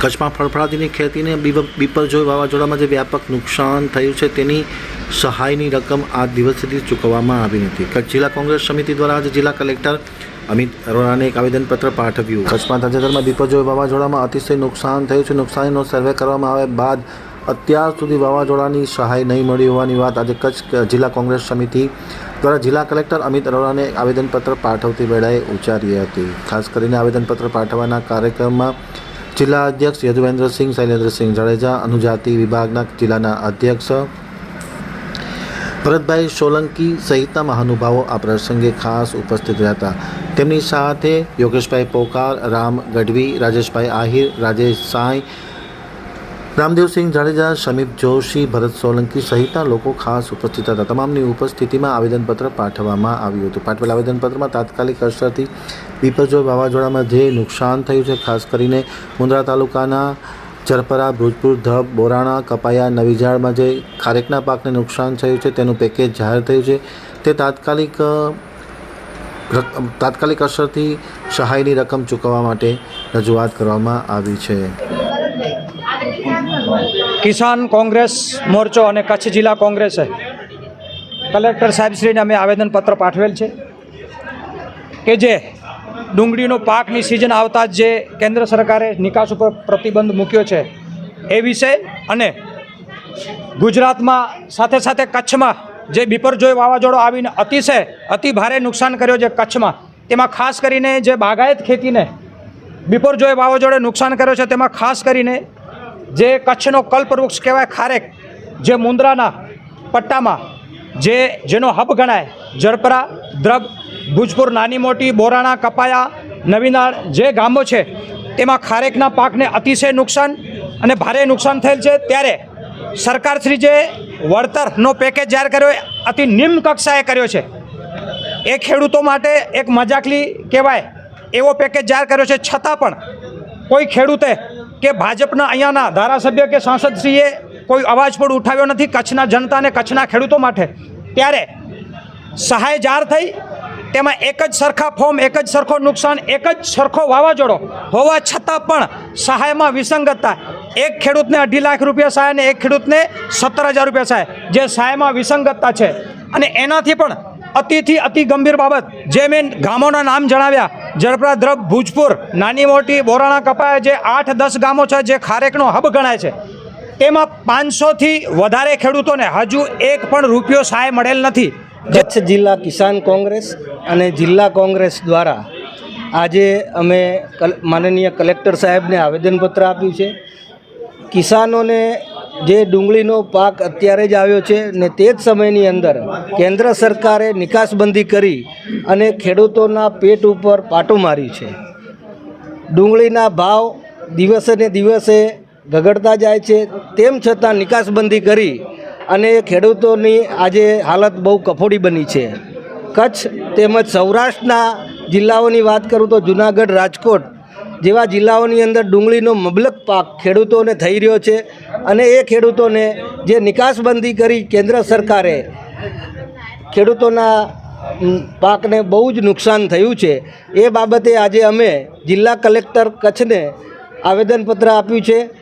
કચ્છમાં ફળફળાદીની ખેતીને બિપરજોય વાવાઝોડામાં જે વ્યાપક નુકસાન થયું છે, તેની સહાયની રકમ આજ દિવસ સુધી ચૂકવવામાં આવી નથી. કચ્છ જિલ્લા કોંગ્રેસ સમિતિ દ્વારા આજે જિલ્લા કલેક્ટર અમિત અરોરાને એક આવેદનપત્ર પાઠવ્યું. કચ્છમાં તાજેતરમાં બિપરજોય વાવાઝોડામાં અતિશય નુકસાન થયું છે. નુકસાનીનો સર્વે કરવામાં આવ્યા બાદ અત્યાર સુધી વાવાઝોડાની સહાય નહીં મળી હોવાની વાત આજે કચ્છ જિલ્લા કોંગ્રેસ સમિતિ દ્વારા જિલ્લા કલેક્ટર અમિત અરોરાને આવેદનપત્ર પાઠવતી વેળાએ ઉચ્ચારી હતી. ખાસ કરીને આવેદનપત્ર પાઠવવાના કાર્યક્રમમાં જિલ્લા અધ્યક્ષ યદુવેન્દ્રસિંહ શૈલેન્દ્રસિંહ જાડેજા, અનુજાતિ વિભાગના જિલ્લાના અધ્યક્ષ ભરતભાઈ સોલંકી સહિતના મહાનુભાવો આ પ્રસંગે ખાસ ઉપસ્થિત રહ્યા હતા. તેમની સાથે યોગેશભાઈ પોકાર, રામ ગઢવી, રાજેશભાઈ આહિર, રાજેશ સાંઈ રામદેવસિંહ જાડેજા શમીપ જોશી, ભરત સોલંકી સહિતના લોકો ખાસ ઉપસ્થિત હતા. તમામની ઉપસ્થિતિમાં આવેદનપત્ર પાઠવવામાં આવ્યું હતું. પાઠવેલ આવેદનપત્રમાં તાત્કાલિક અસરથી વિપર્જોય વાવાઝોડામાં જે નુકસાન થયું છે. ખાસ કરીને મુંદ્રા તાલુકાના ચરપરા, ભોજપુર, ધબ, બોરાણા, કપાયા નવીઝાડમાં જે ખારેકના પાકને નુકસાન થયું છે, તેનું પેકેજ જાહેર થયું છે. તે તાત્કાલિક તાત્કાલિક અસરથી સહાયની રકમ ચૂકવવા માટે રજૂઆત કરવામાં આવી છે. કિસાન કોંગ્રેસ, મોરચો અને કચ્છ જિલ્લા કોંગ્રેસે કલેક્ટર સાહેબશ્રીને અમે આવેદનપત્ર પાઠવેલ છે કે જે ડુંગળીનો પાકની સિઝન આવતા જ કેન્દ્ર સરકારે નિકાસ ઉપર પ્રતિબંધ મૂક્યો છે એ વિશે અને ગુજરાતમાં સાથે સાથે કચ્છમાં જે બિપરજોય વાવાઝોડો આવીને અતિશય, અતિ ભારે નુકસાન કર્યો છે કચ્છમાં, તેમાં ખાસ કરીને જે બાગાયત ખેતીને બિપરજોય વાવાઝોડે નુકસાન કર્યો છે તેમાં ખાસ કરીને જે કચ્છનો કલ્પવૃક્ષ કહેવાય ખારેક, જે મુંદ્રાના પટ્ટામાં, જે જેનો હબ ગણાય, જરપરા, દ્રબ, ભુજપુર, નાની મોટી, બોરાણા, કપાયા, નવીનાળ, જે ગામો છે, તેમાં ખારેકના પાકને અતિશય નુકસાન અને ભારે નુકસાન થયેલ છે. ત્યારે સરકારશ્રી જે વળતરનો પેકેજ જાહેર કર્યો એ અતિ નિમ્ન કક્ષાએ કર્યો છે. એ ખેડૂતો માટે એક મજાકલી કહેવાય એવો પેકેજ જાહેર કર્યો છે. છતાં પણ કોઈ ખેડૂતે કે ભાજપના અહીંયાના ધારાસભ્ય કે સાંસદશ્રીએ કોઈ અવાજ પણ ઉઠાવ્યો નથી કચ્છના જનતાને કચ્છના ખેડૂતો માટે. ત્યારે સહાય જાહેર થઈ, તેમાં એક જ સરખા ફોર્મ, એક જ સરખો નુકસાન, એક જ સરખો વાવાઝોડો હોવા છતાં પણ સહાયમાં વિસંગતતા. એક ખેડૂતને અઢી લાખ રૂપિયા સહાય અને એક ખેડૂતને સત્તર હજાર રૂપિયા સહાય. જે સહાયમાં વિસંગતતા છે. અને એનાથી પણ અતિથી અતિ ગંભીર બાબત. જે મેં ગામોના નામ જણાવ્યા જળપરા દ્રબ ભુજપુર, નાની મોટી બોરાણા કપાયા જે આઠ દસ ગામો છે જે ખારેકનો હબ ગણાય છે. તેમાં પાંચસોથી વધારે ખેડૂતોને હજુ એક પણ રૂપિયો સહાય મળેલ નથી. કચ્છ જિલ્લા કિસાન કોંગ્રેસ અને જિલ્લા કોંગ્રેસ દ્વારા આજે અમે માનનીય કલેક્ટર સાહેબને આવેદનપત્ર આપ્યું છે. કિસાનોને જે ડુંગળીનો પાક અત્યારે જ આવ્યો છે ને તે જ સમયની અંદર કેન્દ્ર સરકારે નિકાસબંધી કરી અને ખેડૂતોના પેટ ઉપર પાટું માર્યું છે. ડુંગળીના ભાવ દિવસે ને દિવસે ગગડતા જાય છે. તેમ છતાં નિકાસબંધી કરી અને ખેડૂતોની આજે હાલત બહુ કફોડી બની છે. કચ્છ તેમજ સૌરાષ્ટ્રના જિલ્લાઓની વાત કરું તો જુનાગઢ, રાજકોટ જેવા જિલ્લાઓની અંદર ડુંગળીનો મબલક પાક ખેડૂતોને થઈ રહ્યો છે અને એ ખેડૂતોને જે નિકાસબંધી કરી કેન્દ્ર સરકારે ખેડૂતોના પાકને બહુ જ નુકસાન થયું છે, એ બાબતે આજે અમે જિલ્લા કલેક્ટર કચ્છને આવેદનપત્ર આપ્યું છે.